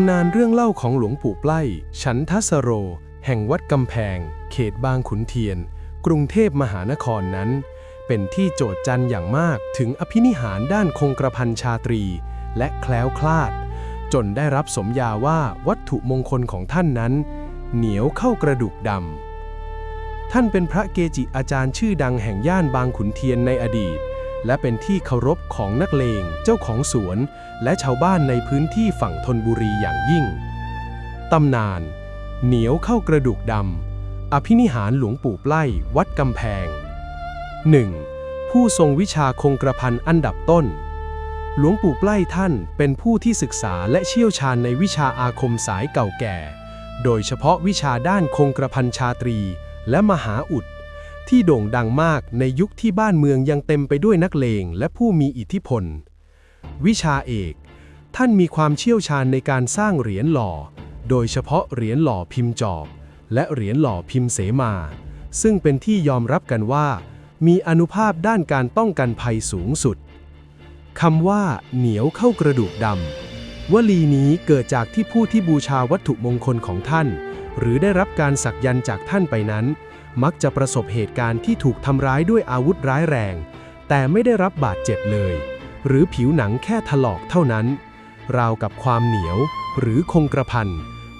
ำนานเรื่องเล่าของหลวงปู่ไพล่ฉันทัสโร แห่งวัดกำแพง เขตบางขุนเทียน กรุงเทพมหานครนั้น เป็นที่โจทย์จันอย่างมากถึงอภินิหารด้านคงกระพันชาตรี และแคล้วคลาด จนได้รับสมญาว่าวัตถุมงคลของท่านนั้น เหนียวเข้ากระดูกดำท่านเป็นพระเกจิอาจารย์ชื่อดังแห่งย่านบางขุนเทียนในอดีต และเป็นที่เคารพของนักเลง เจ้าของสวน และชาวบ้านในพื้นที่ฝั่งธนบุรีอย่างยิ่ง ตำนาน เหนียวเข้ากระดูกดำ อภินิหารหลวงปู่ไพล่วัดกำแพง 1. ผู้ทรงวิชาคงกระพันอันดับต้น หลวงปู่ไพล่ท่านเป็นผู้ที่ศึกษาและเชี่ยวชาญในวิชาอาคมสายเก่าแก่ โดยเฉพาะวิชาด้านคงกระพันชาตรี และมหาอุด ที่โด่งดังมากในยุคที่บ้านเมืองยังเต็มไปด้วยนักเลงและผู้มีอิทธิพล วิชาเอก ท่านมีความเชี่ยวชาญในการสร้างเหรียญหล่อ โดยเฉพาะเหรียญหล่อพิมพ์จอบ และเหรียญหล่อพิมพ์เสมา ซึ่งเป็นที่ยอมรับกันว่า มีอนุภาพด้านการป้องกันภัยสูงสุดคำว่า เหนียวเข้ากระดูกดำวลีนี้เกิดจากที่ผู้ที่บูชาวัตถุมงคลของท่าน หรือได้รับการสักยันจากท่านไปนั้น มักจะประสบเหตุการณ์ที่ถูกทำร้ายด้วยอาวุธร้ายแรง แต่ไม่ได้รับบาดเจ็บเลย หรือผิวหนังแค่ถลอกเท่านั้น ราวกับความเหนียว หรือคงกระพัน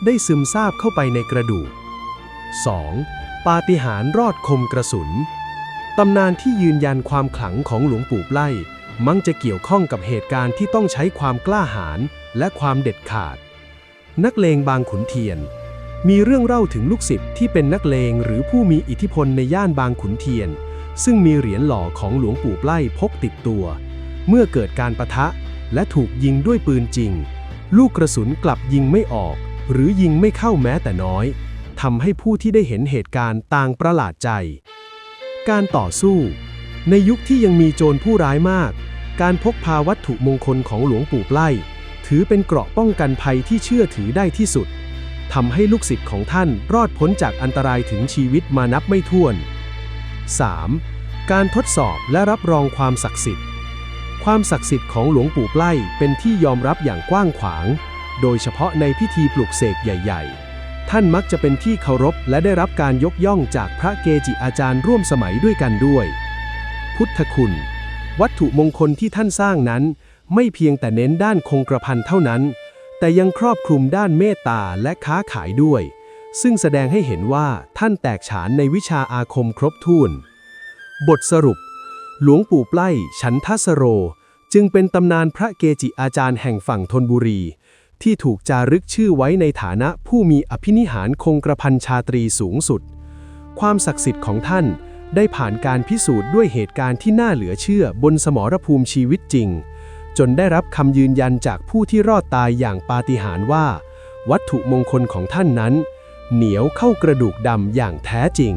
ได้ซึมซาบเข้าไปในกระดูก 2. ปาฏิหาริย์รอดคมกระสุน ตำนานที่ยืนยันความขลังของหลวงปู่ไล่มักจะเกี่ยวข้องกับเหตุการณ์ที่ต้องใช้ความกล้าหาญและความเด็ดขาด นักเลงบางขุนเทียน มีเรื่องเล่าถึงลูกศิษย์ที่เป็นนักเลงหรือผู้มีอิทธิพลในย่านบางขุนเทียน ซึ่งมีเหรียญหล่อของหลวงปู่ไล่พกติดตัว เมื่อเกิดการประทะและถูกยิงด้วยปืนจริง ลูกกระสุนกลับยิงไม่ออก หรือยิงไม่เข้าแม้แต่น้อยทำให้ผู้ที่ได้เห็นเหตุการณ์ต่างประหลาดใจ การต่อสู้ ในยุคที่ยังมีโจรผู้ร้ายมาก การพกพาวัตถุมงคลของหลวงปู่ไล่ถือเป็นเกราะป้องกันภัยที่เชื่อถือได้ที่สุด ทำให้ลูกศิษย์ของท่านรอดพ้นจากอันตรายถึงชีวิตมานับไม่ถ้วน 3. การทดสอบและรับรองความศักดิ์สิทธิ์ ความศักดิ์สิทธิ์ของหลวงปู่ไล่เป็นที่ยอมรับอย่างกว้างขวาง โดยเฉพาะในพิธีปลุกเสกใหญ่ ๆ ท่านมักจะเป็นที่เคารพและได้รับการยกย่องจากพระเกจิอาจารย์ร่วมสมัยด้วยกันด้วย พุทธคุณ วัตถุมงคลที่ท่านสร้างนั้น ไม่เพียงแต่เน้นด้านคงกระพันเท่านั้น แต่ยังครอบคลุมด้านเมตตาและค้าขายด้วย ซึ่งแสดงให้เห็นว่าท่านแตกฉานในวิชาอาคมครบถ้วน บทสรุป หลวงปู่ไพล่ฉันทัสโร จึงเป็นตำนานพระเกจิอาจารย์แห่งฝั่งธนบุรี ที่ถูกจารึกชื่อไว้ในฐานะผู้มีอภินิหารคงกระพันชาตรีสูงสุด ความศักดิ์สิทธิ์ของท่านได้ผ่านการพิสูจน์ด้วยเหตุการณ์ที่น่าเหลือเชื่อบนสมรภูมิชีวิตจริง จนได้รับคำยืนยันจากผู้ที่รอดตายอย่างปาฏิหาริย์ว่า วัตถุมงคลของท่านนั้น เหนียวเข้ากระดูกดำอย่างแท้จริง